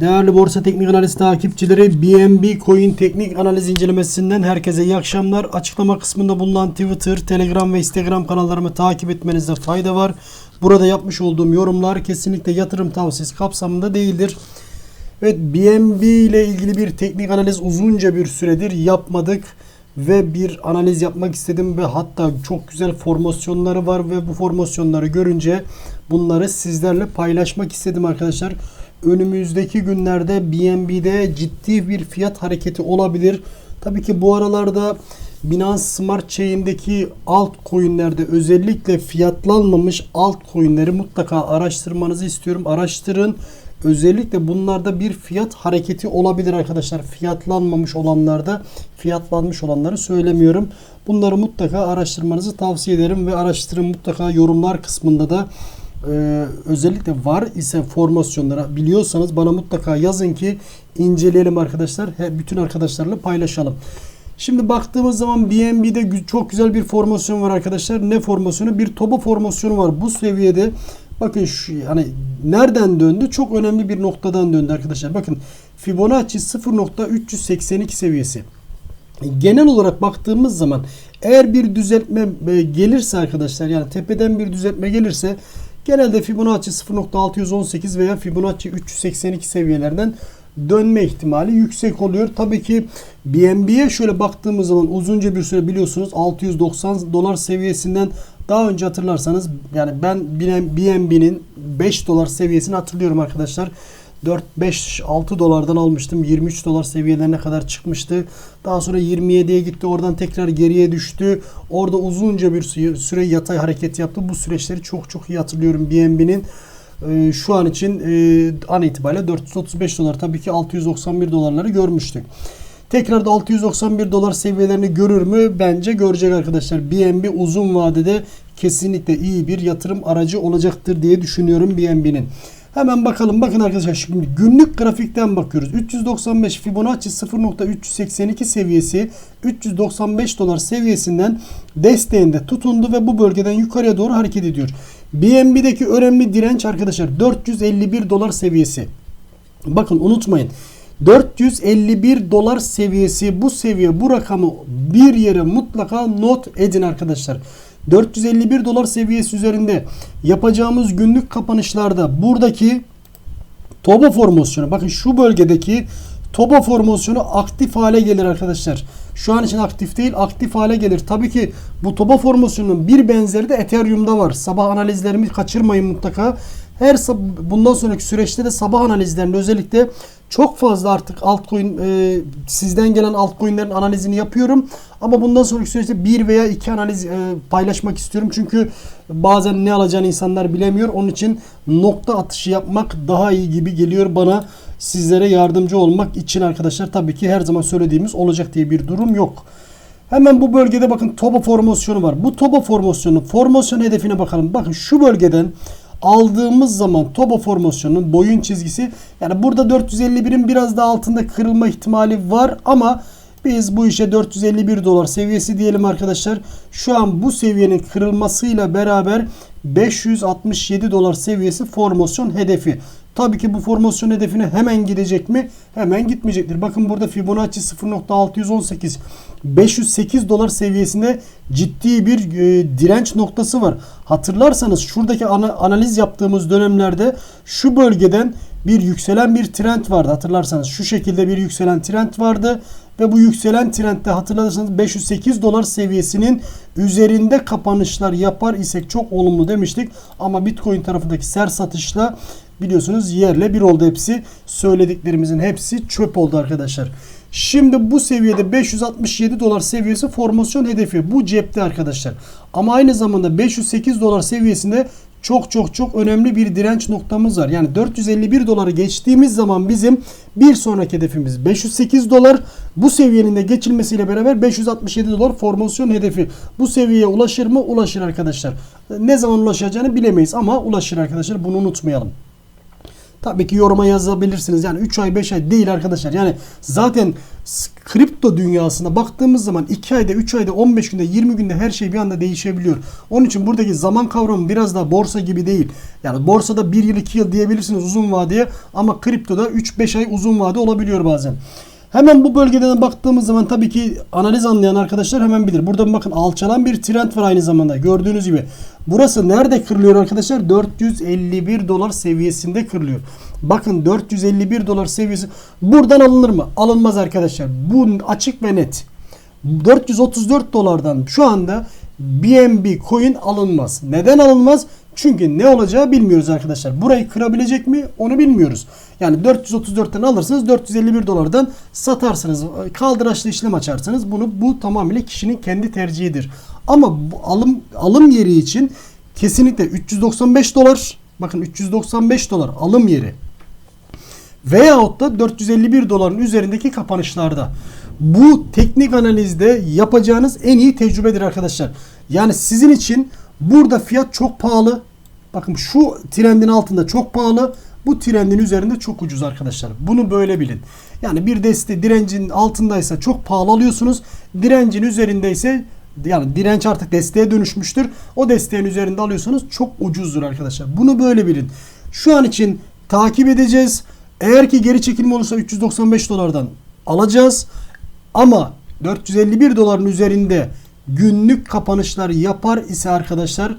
Değerli Borsa Teknik Analiz takipçileri BNB Coin Teknik Analiz incelemesinden herkese iyi akşamlar. Açıklama kısmında bulunan Twitter, Telegram ve Instagram kanallarımı takip etmenizde fayda var. Burada yapmış olduğum yorumlar kesinlikle yatırım tavsiyesi kapsamında değildir. Evet BNB ile ilgili bir teknik analiz uzunca bir süredir yapmadık ve bir analiz yapmak istedim ve hatta çok güzel formasyonları var ve bu formasyonları görünce bunları sizlerle paylaşmak istedim arkadaşlar. Önümüzdeki günlerde BNB'de ciddi bir fiyat hareketi olabilir. Tabii ki bu aralarda Binance Smart Chain'deki altcoin'lerde özellikle fiyatlanmamış altcoin'leri mutlaka araştırmanızı istiyorum. Araştırın. Özellikle bunlarda bir fiyat hareketi olabilir arkadaşlar. Fiyatlanmamış olanlarda fiyatlanmış olanları söylemiyorum. Bunları mutlaka araştırmanızı tavsiye ederim ve araştırın mutlaka yorumlar kısmında da ee, özellikle var ise formasyonlara biliyorsanız bana mutlaka yazın ki inceleyelim arkadaşlar. He, bütün arkadaşlarla paylaşalım. Şimdi baktığımız zaman BNB'de çok güzel bir formasyon var arkadaşlar. Ne formasyonu? Bir toba formasyonu var. Bu seviyede bakın şu hani nereden döndü? Çok önemli bir noktadan döndü arkadaşlar. Bakın Fibonacci 0.382 seviyesi. Genel olarak baktığımız zaman eğer bir düzeltme e, gelirse arkadaşlar yani tepeden bir düzeltme gelirse genelde Fibonacci 0.618 veya Fibonacci 382 seviyelerden dönme ihtimali yüksek oluyor. Tabii ki BNB'ye şöyle baktığımız zaman uzunca bir süre biliyorsunuz 690 dolar seviyesinden daha önce hatırlarsanız yani ben BNB'nin 5 dolar seviyesini hatırlıyorum arkadaşlar. 4, 5, 6 dolardan almıştım. 23 dolar seviyelerine kadar çıkmıştı. Daha sonra 27'ye gitti. Oradan tekrar geriye düştü. Orada uzunca bir süre yatay hareket yaptı. Bu süreçleri çok çok iyi hatırlıyorum BNB'nin. Ee, şu an için e, an itibariyle 435 dolar. Tabii ki 691 dolarları görmüştük. Tekrar da 691 dolar seviyelerini görür mü? Bence görecek arkadaşlar. BNB uzun vadede kesinlikle iyi bir yatırım aracı olacaktır diye düşünüyorum BNB'nin. Hemen bakalım. Bakın arkadaşlar şimdi günlük grafikten bakıyoruz. 395 Fibonacci 0.382 seviyesi 395 dolar seviyesinden desteğinde tutundu ve bu bölgeden yukarıya doğru hareket ediyor. BNB'deki önemli direnç arkadaşlar 451 dolar seviyesi. Bakın unutmayın. 451 dolar seviyesi bu seviye bu rakamı bir yere mutlaka not edin arkadaşlar. 451 dolar seviyesi üzerinde yapacağımız günlük kapanışlarda buradaki Toba formasyonu bakın şu bölgedeki Toba formasyonu aktif hale gelir arkadaşlar. Şu an için aktif değil aktif hale gelir. Tabii ki bu Toba formasyonunun bir benzeri de Ethereum'da var. Sabah analizlerimi kaçırmayın mutlaka. Her bundan sonraki süreçte de sabah analizlerinde özellikle çok fazla artık altcoin e, sizden gelen altcoin'lerin analizini yapıyorum. Ama bundan sonraki süreçte bir veya iki analiz e, paylaşmak istiyorum. Çünkü bazen ne alacağını insanlar bilemiyor. Onun için nokta atışı yapmak daha iyi gibi geliyor bana. Sizlere yardımcı olmak için arkadaşlar tabii ki her zaman söylediğimiz olacak diye bir durum yok. Hemen bu bölgede bakın toba formasyonu var. Bu toba formasyonu formasyon hedefine bakalım. Bakın şu bölgeden aldığımız zaman Toba formasyonunun boyun çizgisi yani burada 451'in biraz daha altında kırılma ihtimali var ama biz bu işe 451 dolar seviyesi diyelim arkadaşlar. Şu an bu seviyenin kırılmasıyla beraber 567 dolar seviyesi formasyon hedefi. Tabii ki bu formasyon hedefine hemen gidecek mi? Hemen gitmeyecektir. Bakın burada Fibonacci 0.618 508 dolar seviyesinde ciddi bir e, direnç noktası var. Hatırlarsanız şuradaki ana, analiz yaptığımız dönemlerde şu bölgeden bir yükselen bir trend vardı. Hatırlarsanız şu şekilde bir yükselen trend vardı ve bu yükselen trendde hatırlarsanız 508 dolar seviyesinin üzerinde kapanışlar yapar isek çok olumlu demiştik. Ama Bitcoin tarafındaki ser satışla biliyorsunuz yerle bir oldu hepsi. Söylediklerimizin hepsi çöp oldu arkadaşlar. Şimdi bu seviyede 567 dolar seviyesi formasyon hedefi. Bu cepte arkadaşlar. Ama aynı zamanda 508 dolar seviyesinde çok çok çok önemli bir direnç noktamız var. Yani 451 doları geçtiğimiz zaman bizim bir sonraki hedefimiz 508 dolar. Bu seviyenin de geçilmesiyle beraber 567 dolar formasyon hedefi. Bu seviyeye ulaşır mı? Ulaşır arkadaşlar. Ne zaman ulaşacağını bilemeyiz ama ulaşır arkadaşlar. Bunu unutmayalım. Tabii ki yoruma yazabilirsiniz. Yani 3 ay 5 ay değil arkadaşlar. Yani zaten kripto dünyasına baktığımız zaman 2 ayda 3 ayda 15 günde 20 günde her şey bir anda değişebiliyor. Onun için buradaki zaman kavramı biraz daha borsa gibi değil. Yani borsada 1 yıl 2 yıl diyebilirsiniz uzun vadeye ama kriptoda 3-5 ay uzun vade olabiliyor bazen. Hemen bu bölgeden baktığımız zaman tabii ki analiz anlayan arkadaşlar hemen bilir. Burada bakın alçalan bir trend var aynı zamanda. Gördüğünüz gibi. Burası nerede kırılıyor arkadaşlar? 451 dolar seviyesinde kırılıyor. Bakın 451 dolar seviyesi. Buradan alınır mı? Alınmaz arkadaşlar. Bu açık ve net. 434 dolardan şu anda BNB coin alınmaz. Neden alınmaz? Çünkü ne olacağı bilmiyoruz arkadaşlar. Burayı kırabilecek mi? Onu bilmiyoruz. Yani 434'ten alırsınız 451 dolardan satarsınız. Kaldıraçlı işlem açarsınız. Bunu bu tamamıyla kişinin kendi tercihidir. Ama bu alım alım yeri için kesinlikle 395 dolar bakın 395 dolar alım yeri veyahut da 451 doların üzerindeki kapanışlarda. Bu teknik analizde yapacağınız en iyi tecrübedir arkadaşlar. Yani sizin için burada fiyat çok pahalı. Bakın şu trendin altında çok pahalı. Bu trendin üzerinde çok ucuz arkadaşlar. Bunu böyle bilin. Yani bir deste direncin altındaysa çok pahalı alıyorsunuz. Direncin üzerindeyse yani direnç artık desteğe dönüşmüştür. O desteğin üzerinde alıyorsanız çok ucuzdur arkadaşlar. Bunu böyle bilin. Şu an için takip edeceğiz. Eğer ki geri çekilme olursa 395 dolardan alacağız. Ama 451 doların üzerinde günlük kapanışlar yapar ise arkadaşlar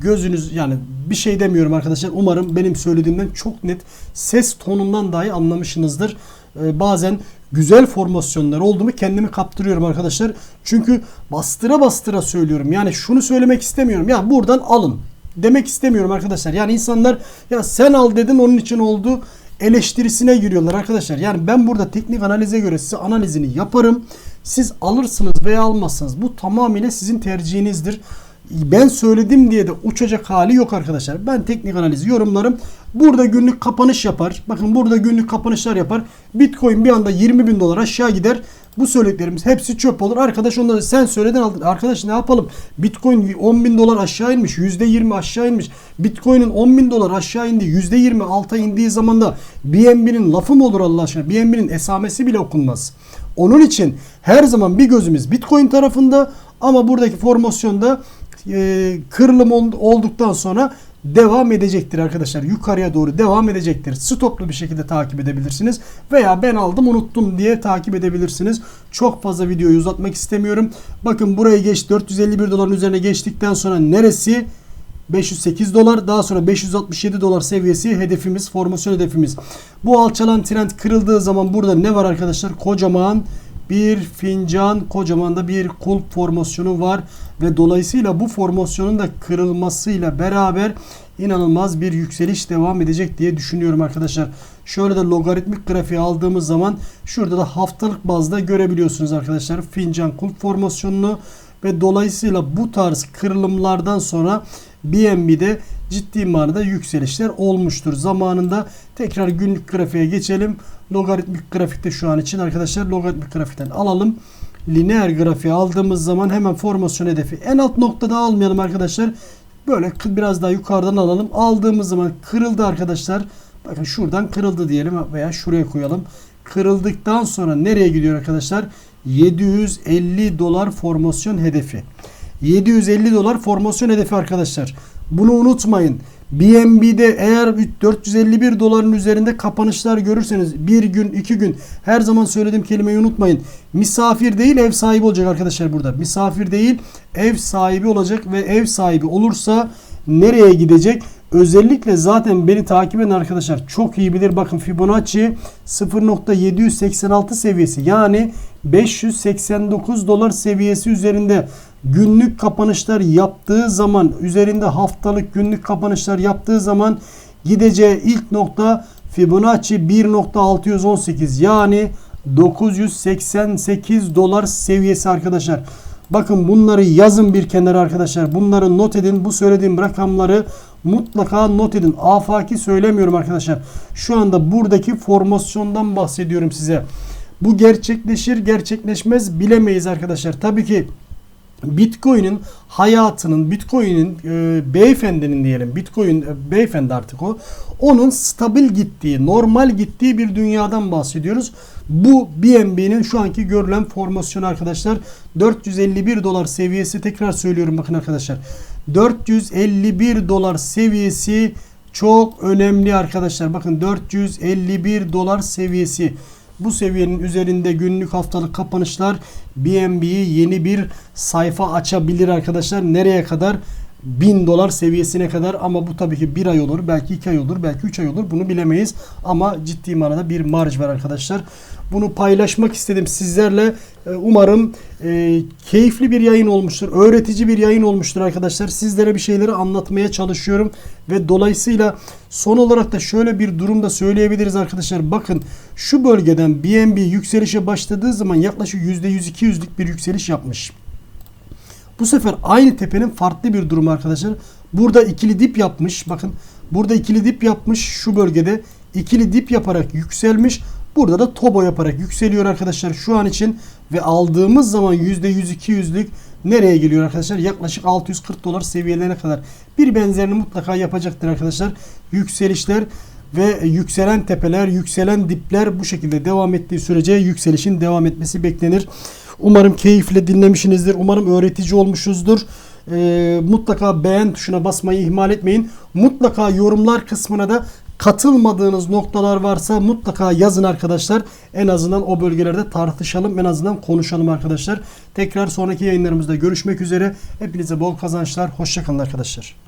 gözünüz yani bir şey demiyorum arkadaşlar. Umarım benim söylediğimden çok net ses tonundan dahi anlamışsınızdır. Ee, bazen güzel formasyonlar oldu mu kendimi kaptırıyorum arkadaşlar. Çünkü bastıra bastıra söylüyorum. Yani şunu söylemek istemiyorum. Ya buradan alın demek istemiyorum arkadaşlar. Yani insanlar ya sen al dedin onun için oldu eleştirisine giriyorlar arkadaşlar. Yani ben burada teknik analize göre size analizini yaparım. Siz alırsınız veya almazsınız. Bu tamamıyla sizin tercihinizdir. Ben söyledim diye de uçacak hali yok arkadaşlar. Ben teknik analizi yorumlarım. Burada günlük kapanış yapar. Bakın burada günlük kapanışlar yapar. Bitcoin bir anda 20 bin dolar aşağı gider. Bu söylediklerimiz hepsi çöp olur. Arkadaş onları sen söyleden aldın. Arkadaş ne yapalım? Bitcoin 10 bin dolar aşağı inmiş. %20 aşağı inmiş. Bitcoin'in 10 bin dolar aşağı indi. %20 alta indiği zaman da BNB'nin lafı mı olur Allah aşkına? BNB'nin esamesi bile okunmaz. Onun için her zaman bir gözümüz Bitcoin tarafında ama buradaki formasyonda e, kırılım ol- olduktan sonra devam edecektir arkadaşlar. Yukarıya doğru devam edecektir. Stoplu bir şekilde takip edebilirsiniz. Veya ben aldım unuttum diye takip edebilirsiniz. Çok fazla videoyu uzatmak istemiyorum. Bakın burayı geç 451 doların üzerine geçtikten sonra neresi? 508 dolar daha sonra 567 dolar seviyesi hedefimiz formasyon hedefimiz. Bu alçalan trend kırıldığı zaman burada ne var arkadaşlar? Kocaman bir fincan kocaman da bir kulp formasyonu var ve dolayısıyla bu formasyonun da kırılmasıyla beraber inanılmaz bir yükseliş devam edecek diye düşünüyorum arkadaşlar. Şöyle de logaritmik grafiği aldığımız zaman şurada da haftalık bazda görebiliyorsunuz arkadaşlar fincan kulp formasyonunu ve dolayısıyla bu tarz kırılımlardan sonra BNB'de ciddi manada yükselişler olmuştur. Zamanında tekrar günlük grafiğe geçelim. Logaritmik grafikte şu an için arkadaşlar logaritmik grafikten alalım. Lineer grafiği aldığımız zaman hemen formasyon hedefi en alt noktada almayalım arkadaşlar. Böyle biraz daha yukarıdan alalım. Aldığımız zaman kırıldı arkadaşlar. Bakın şuradan kırıldı diyelim veya şuraya koyalım. Kırıldıktan sonra nereye gidiyor arkadaşlar? 750 dolar formasyon hedefi. 750 dolar formasyon hedefi arkadaşlar. Bunu unutmayın. BNB'de eğer 451 doların üzerinde kapanışlar görürseniz bir gün iki gün her zaman söylediğim kelimeyi unutmayın. Misafir değil ev sahibi olacak arkadaşlar burada. Misafir değil ev sahibi olacak ve ev sahibi olursa nereye gidecek? Özellikle zaten beni takip eden arkadaşlar çok iyi bilir. Bakın Fibonacci 0.786 seviyesi yani 589 dolar seviyesi üzerinde günlük kapanışlar yaptığı zaman üzerinde haftalık günlük kapanışlar yaptığı zaman gideceği ilk nokta Fibonacci 1.618 yani 988 dolar seviyesi arkadaşlar. Bakın bunları yazın bir kenara arkadaşlar. Bunları not edin. Bu söylediğim rakamları mutlaka not edin. Afaki söylemiyorum arkadaşlar. Şu anda buradaki formasyondan bahsediyorum size. Bu gerçekleşir gerçekleşmez bilemeyiz arkadaşlar. Tabii ki Bitcoin'in hayatının, Bitcoin'in e, beyefendinin diyelim, Bitcoin e, beyefendi artık o. Onun stabil gittiği, normal gittiği bir dünyadan bahsediyoruz. Bu BNB'nin şu anki görülen formasyonu arkadaşlar 451 dolar seviyesi tekrar söylüyorum bakın arkadaşlar. 451 dolar seviyesi çok önemli arkadaşlar. Bakın 451 dolar seviyesi. Bu seviyenin üzerinde günlük haftalık kapanışlar BNB'yi yeni bir sayfa açabilir arkadaşlar. Nereye kadar? 1000 dolar seviyesine kadar ama bu tabii ki bir ay olur belki iki ay olur belki üç ay olur. Bunu bilemeyiz ama ciddi manada bir marj var arkadaşlar. Bunu paylaşmak istedim sizlerle. Ee, umarım e, keyifli bir yayın olmuştur öğretici bir yayın olmuştur arkadaşlar. Sizlere bir şeyleri anlatmaya çalışıyorum ve dolayısıyla son olarak da şöyle bir durumda söyleyebiliriz arkadaşlar. Bakın şu bölgeden BNB yükselişe başladığı zaman yaklaşık %100-200'lük bir yükseliş yapmış. Bu sefer aynı tepenin farklı bir durumu arkadaşlar. Burada ikili dip yapmış. Bakın burada ikili dip yapmış şu bölgede. ikili dip yaparak yükselmiş. Burada da tobo yaparak yükseliyor arkadaşlar şu an için. Ve aldığımız zaman %100-200'lük nereye geliyor arkadaşlar? Yaklaşık 640 dolar seviyelerine kadar. Bir benzerini mutlaka yapacaktır arkadaşlar. Yükselişler ve yükselen tepeler, yükselen dipler bu şekilde devam ettiği sürece yükselişin devam etmesi beklenir. Umarım keyifle dinlemişsinizdir. Umarım öğretici olmuşuzdur. Ee, mutlaka beğen tuşuna basmayı ihmal etmeyin. Mutlaka yorumlar kısmına da katılmadığınız noktalar varsa mutlaka yazın arkadaşlar. En azından o bölgelerde tartışalım. En azından konuşalım arkadaşlar. Tekrar sonraki yayınlarımızda görüşmek üzere. Hepinize bol kazançlar. Hoşçakalın arkadaşlar.